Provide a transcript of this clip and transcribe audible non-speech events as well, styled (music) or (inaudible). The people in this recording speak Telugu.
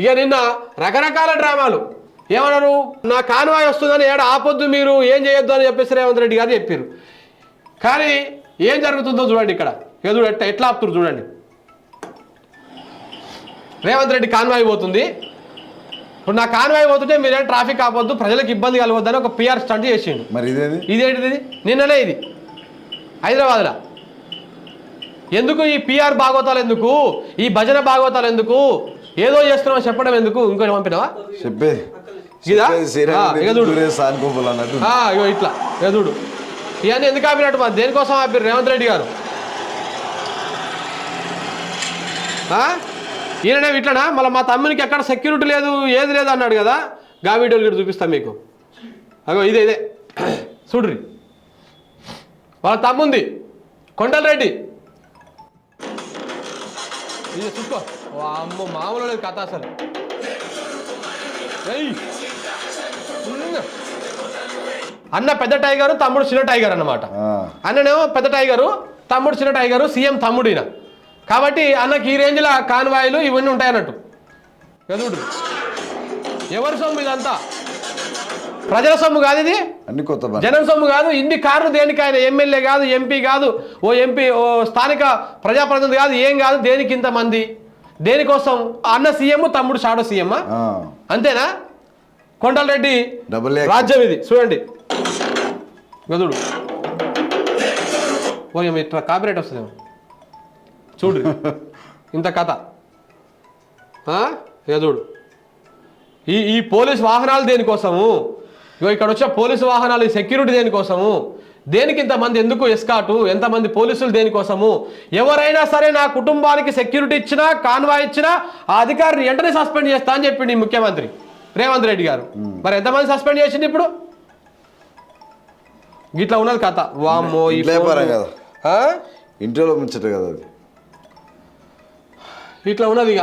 ఇక నిన్న రకరకాల డ్రామాలు. ఏమన్నారు? నా కాన్వాయ్ వస్తుందని ఏడ ఆపొద్దు మీరు ఏం చేయొద్దు అని చెప్పేసి రేవంత్ రెడ్డి గారు చెప్పారు కానీ ఏం జరుగుతుందో చూడండి ఇక్కడ. ఇక చూడండి ఎట్లా- ఆపుతున్నారు చూడండి. రేవంత్ రెడ్డి కాన్వాయ్ పోతుంది. ఇప్పుడు నా కాన్వాయ్ పోతుంటే మీరేం ట్రాఫిక్ ఆపొద్దు ప్రజలకు ఇబ్బంది కలగొద్దని ఒక పిఆర్ స్టంట్ చేసిండు. మరి ఇదేది? ఇదేంటిది? ఇది నిన్ననే ఇది. హైదరాబాద్లో. ఎందుకు ఈ పిఆర్ భాగవతాలు ఎందుకు? ఈ భజన భాగవతాలు ఎందుకు? ఏదో చేస్తున్నావు? చెప్పడం ఎందుకు? ఇంకోటి పంపినావా? చెప్పేది. ఇగో ఇట్లా. చూడు. ఇవన్నీ ఎందుకు ఆపినట్టు మరి దేనికోసం ఆపిరు రేవంత్ రెడ్డి గారు? ఈయననే ఇట్లనా? మళ్ళీ మా తమ్మునికి ఎక్కడ సెక్యూరిటీ లేదు ఏది లేదు అన్నాడు కదా. గా వీడియోలు కూడా చూపిస్తాం మీకు. అగో ఇదే ఇదే. (clears throat) చూడ్రి. వాళ్ళ తమ్ముంది. కొండల రెడ్డి ఇది చూసుకో. అమ్మ మామూలు లేదు కథ అసలు. అన్న పెద్ద టైగరు తమ్ముడు చిన్న టైగర్ అన్నమాట. ఆ. అన్ననేమో పెద్ద టైగరు తమ్ముడు చిన్న టైగరు సీఎం తమ్ముడు ఈయన కాబట్టి అన్నకి ఈ రేంజ్లో కాన్వాయిలు ఇవన్నీ ఉంటాయి అన్నట్టు ఎదుడు ఎవరి సొమ్ము ఇదంతా? ప్రజల సొమ్ము కాదు ఇది. అన్ని కొత్త జనం సొమ్ము కాదు. ఇన్ని కార్లు దేనికి ఆయన? ఎమ్మెల్యే కాదు ఎంపీ కాదు ఓ ఎంపీ ఓ స్థానిక ప్రజాప్రతినిధి కాదు ఏం కాదు దేనికి ఇంతమంది దేనికోసం? అన్న సీఎం తమ్ముడు షాడో సీఎం. అంతేనా? కొండలరెడ్డి. రాజ్యం ఇది. చూడండి. గదుడు ఓ ఇట్లా కాపీరైట్ వస్తుందేమో. చూడు. (laughs) ఇంత కథ. చూడు. ఈ ఈ పోలీస్ వాహనాలు దేనికోసము? ఇగో ఇక్కడ వచ్చే పోలీసు వాహనాలు ఈ సెక్యూరిటీ దేనికోసము? దేనికి ఇంతమంది ఎందుకు ఎస్కాటు? ఎంతమంది పోలీసులు దేనికోసము? ఎవరైనా సరే నా కుటుంబానికి సెక్యూరిటీ ఇచ్చినా కాన్వాయ్ ఇచ్చినా ఆ అధికారిని వెంటనే సస్పెండ్ చేస్తా అని చెప్పింది ముఖ్యమంత్రి రేవంత్ రెడ్డి గారు. మరి ఎంతమంది సస్పెండ్ చేసింది ఇప్పుడు? ఇట్లా ఉన్నది కథ. వామ్మో ఇంట్లో కదా. ముచ్చట ఇట్లా ఉన్నది ఇక.